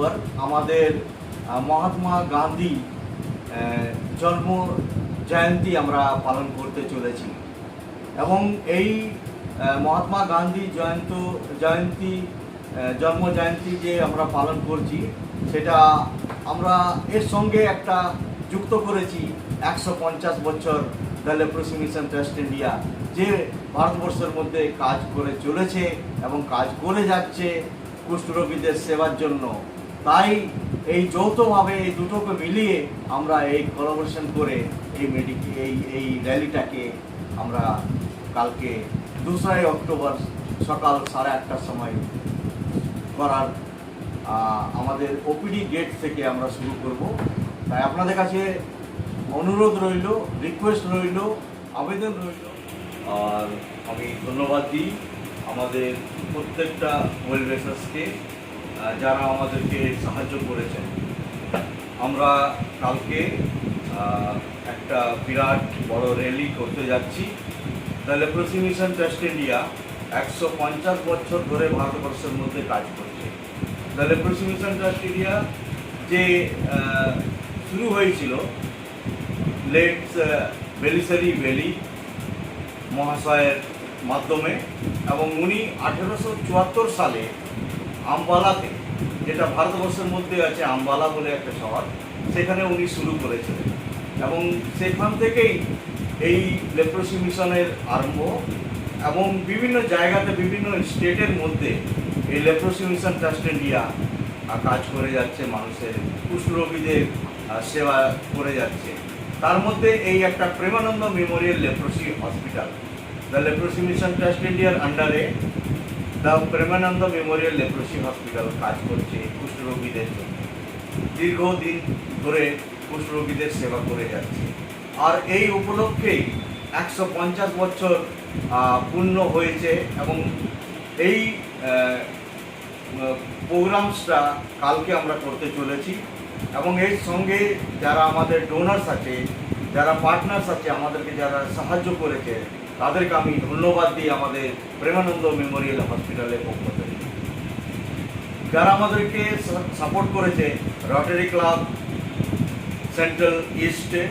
October আমাদের মহাত্মা গান্ধী জন্ম জয়ন্তী আমরা পালন করতে চলেছি। এবং এই মহাত্মা গান্ধী জয়ন্ত, জয়ন্তী জন্ম জয়ন্তী যে আমরা পালন করছি, সেটা আমরা এর সঙ্গে একটা যুক্ত করেছি একশো পঞ্চাশ বছর the leprosy mission trust India, যে ভারতবর্ষের মধ্যে কাজ করে চলেছে এবং কাজ করে যাচ্ছে কুষ্ঠরোগীদের সেবার জন্য। তাই এই যৌথভাবে এই দুটোকে মিলিয়ে আমরা এই কোলাবোরেশন করে এই মেডিক এই এই র্যালিটাকে আমরা কালকে দোসরাই অক্টোবর সকাল সাড়ে আটটার সময় করার আমাদের ওপিডি গেট থেকে আমরা শুরু করব। তাই আপনাদের কাছে অনুরোধ রইল রিকোয়েস্ট রইল, আবেদন রইল। আর আমি ধন্যবাদ দিই আমাদের প্রত্যেকটা ওয়েলবেসার্সকে যারা আমাদেরকে সাহায্য করেছেন। আমরা কালকে একটা বিরাট বড় র্যালি করতে যাচ্ছি। The leprosy mission trust India একশো পঞ্চাশ বছর ধরে ভারতবর্ষের মধ্যে কাজ করছে। The leprosy mission trust India যে শুরু হয়েছিল লেট বেলিসারি ভ্যালি মহাশয়ের মাধ্যমে এবং উনি আঠেরোশো চুয়াত্তর সালে আম্বালাতে, যেটা ভারতবর্ষের মধ্যে আছে আম্বালা বলে একটা শহর, সেখানে উনি শুরু করেছিলেন। এবং সেখান থেকেই এই লেপ্রোসি মিশনের আরম্ভ এবং বিভিন্ন জায়গাতে, বিভিন্ন স্টেটের মধ্যে এই লেপ্রোসি মিশন ট্রাস্ট ইন্ডিয়া কাজ করে যাচ্ছে, মানুষের কুষ্ঠরোগীদের সেবা করে যাচ্ছে। তার মধ্যে এই একটা Premananda memorial leprosy hospital the leprosy mission trust ইন্ডিয়ার আন্ডারে the Premananda memorial leprosy hospital কাজ করছে কুষ্ঠরোগীদের জন্য। দীর্ঘদিন ধরে কুষ্ঠরোগীদের সেবা করে যাচ্ছে। আর এই উপলক্ষেই একশো পঞ্চাশ বছর পূর্ণ হয়েছে এবং এই প্রোগ্রামসটা কালকে আমরা করতে চলেছি। এবং এর সঙ্গে যারা আমাদের ডোনার্স আছে যারা পার্টনার্স আছে, আমাদেরকে যারা সাহায্য করেছে, তাদেরকে আমি ধন্যবাদ দিই আমাদের প্রেমানন্দ মেমোরিয়াল হসপিটালের পক্ষ থেকে যারা আমাদেরকে সাপোর্ট করেছে রটারি ক্লাব সেন্ট্রাল ইস্টে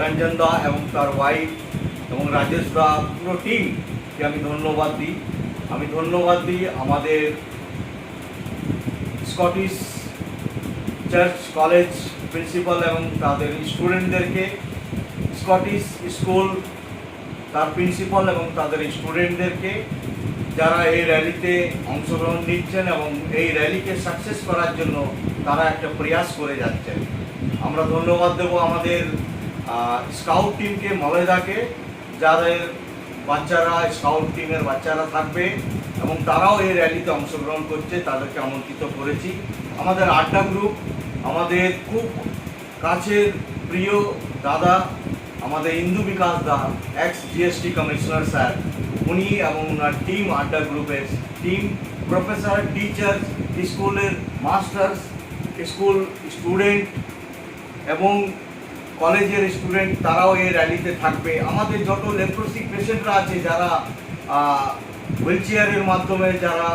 রঞ্জন দা এবং তার ওয়াইফ এবং রাজেশ দা, পুরো টিমকে আমি ধন্যবাদ দিই। আমি ধন্যবাদ দিই আমাদের স্কটিশ চার্চ কলেজ প্রিন্সিপাল এবং তাদের স্টুডেন্টদেরকে স্কটিশ স্কুল তার প্রিন্সিপাল এবং তাদের স্টুডেন্টদেরকে যারা এই র্যালিতে অংশগ্রহণ নিচ্ছেন এবং এই র্যালিকে সাকসেস করার জন্য তারা একটা প্রয়াস করে যাচ্ছেন। আমরা ধন্যবাদ দেব আমাদের স্কাউট টিমকে মলেদাকে যাদের বাচ্চারা স্কাউট টিমের বাচ্চারা থাকবে এবং তারাও এই র্যালিতে অংশগ্রহণ করছে, তাদেরকে আমন্ত্রিত করেছি। আমাদের আড্ডা গ্রুপ আমাদের খুব কাছের প্রিয় দাদা, আমাদের ইন্দু বিকাশ দা এক্স জিএসটি কমিশনার স্যার। উনি এবং ওনার টিম আড্ডা গ্রুপের টিম প্রফেসর টিচার স্কুলের মাস্টার্স স্কুল স্টুডেন্ট এবং কলেজের স্টুডেন্ট তারাও এই র্যালিতে থাকবে। আমাদের যত লেপ্রোসি পেশেন্টরা আছে, যারা হুইল চেয়ারের মাধ্যমে যারা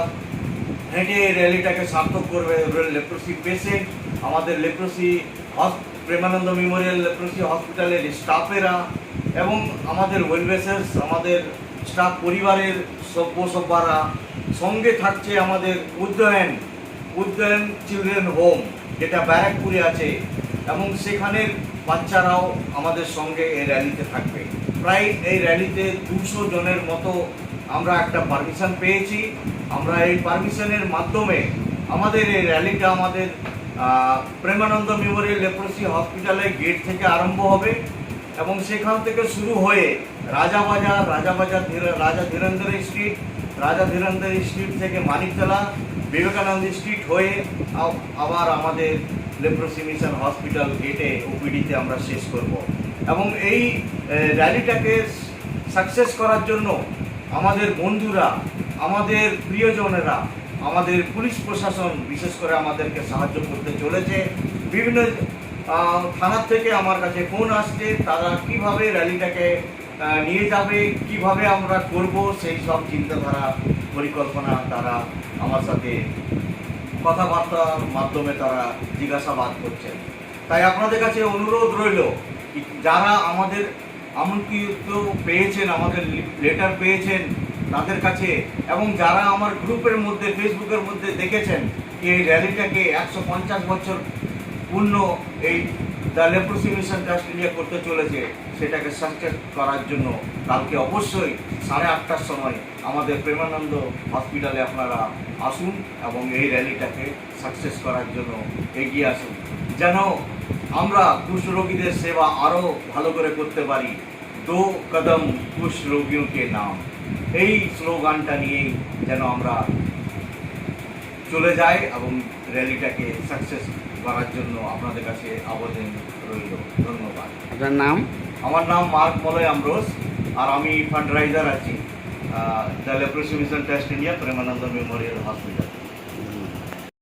হেঁটে এই র্যালিটাকে সার্থক করবে লেপ্রোসি পেশেন্ট আমাদের লেপ্রোসি প্রেমানন্দ মেমোরিয়াল লেপ্রোসি হসপিটালের স্টাফেরা এবং আমাদের ওয়েলবেসার্স আমাদের স্টাফ পরিবারের সভ্য সভ্যরা সঙ্গে থাকছে আমাদের উদ্যয়ন উদ্যয়ন চিলড্রেন হোম যেটা ব্যারাকপুরে আছে এবং সেখানের বাচ্চারাও আমাদের সঙ্গে এই র্যালিতে থাকবে। প্রায় এই র্যালিতে দুশো জনের মতো আমরা একটা পারমিশন পেয়েছি। আমরা এই পারমিশনের মাধ্যমে আমাদের এই র্যালিটা আমাদের প্রেমানন্দ মেমোরিয়াল লেপ্রোসি হসপিটালের গেট থেকে আরম্ভ হবে এবং সেখান থেকে শুরু হয়ে রাজাবাজার রাজাবাজার রাজা ধীরেন্দ্র স্ট্রিট, রাজা ধীরেন্দ্র স্ট্রিট থেকে মানিকতলা, বিবেকানন্দ স্ট্রিট হয়ে আবার আমাদের লেপ্রোসি মিশন হসপিটাল গেটে ওপিডিতে আমরা শেষ করব। এবং এই র্যালিটাকে সাকসেস করার জন্য আমাদের বন্ধুরা, আমাদের প্রিয়জনেরা আমাদের পুলিশ প্রশাসন বিশেষ করে আমাদেরকে সাহায্য করতে চলেছে। বিভিন্ন থানার থেকে আমার কাছে ফোন আসছে, তারা কীভাবে র্যালিটাকে নিয়ে যাবে, কীভাবে আমরা করব, সেই সব চিন্তাধারা পরিকল্পনা তারা আমার সাথে কথাবার্তার মাধ্যমে তারা জিজ্ঞাসাবাদ করছেন। তাই আপনাদের কাছে অনুরোধ রইল যারা আমাদের আমন্ত্রিত পেয়েছেন, আমাদের লেটার পেয়েছেন তাদের কাছে এবং যারা আমার গ্রুপের মধ্যে ফেসবুকের মধ্যে দেখেছেন, এই র্যালিটাকে একশো পঞ্চাশ বছর পূর্ণ এই the leprosy mission trust India করতে চলেছে, সেটাকে সাকসেস করার জন্য কালকে অবশ্যই সাড়ে আটটার সময় আমাদের প্রেমানন্দ হসপিটালে আপনারা আসুন এবং এই র্যালিটাকে সাকসেস করার জন্য এগিয়ে আসুন। যেন আমরা কুশ রোগীদের সেবা আরও ভালো করে করতে পারি। দো কদম কুশ রোগীকে নাম। এই স্লোগানটা নিয়েই যেন আমরা চলে যাই এবং র্যালিটাকে সাকসেস করার জন্য আপনাদের কাছে আবেদন রইল। ধন্যবাদ। আপনার নাম? আমার নাম মার্ক মলয় আমরোজ আর আমি ফান্ড রাইজার আছি the leprosy mission trust India Premananda memorial hospital.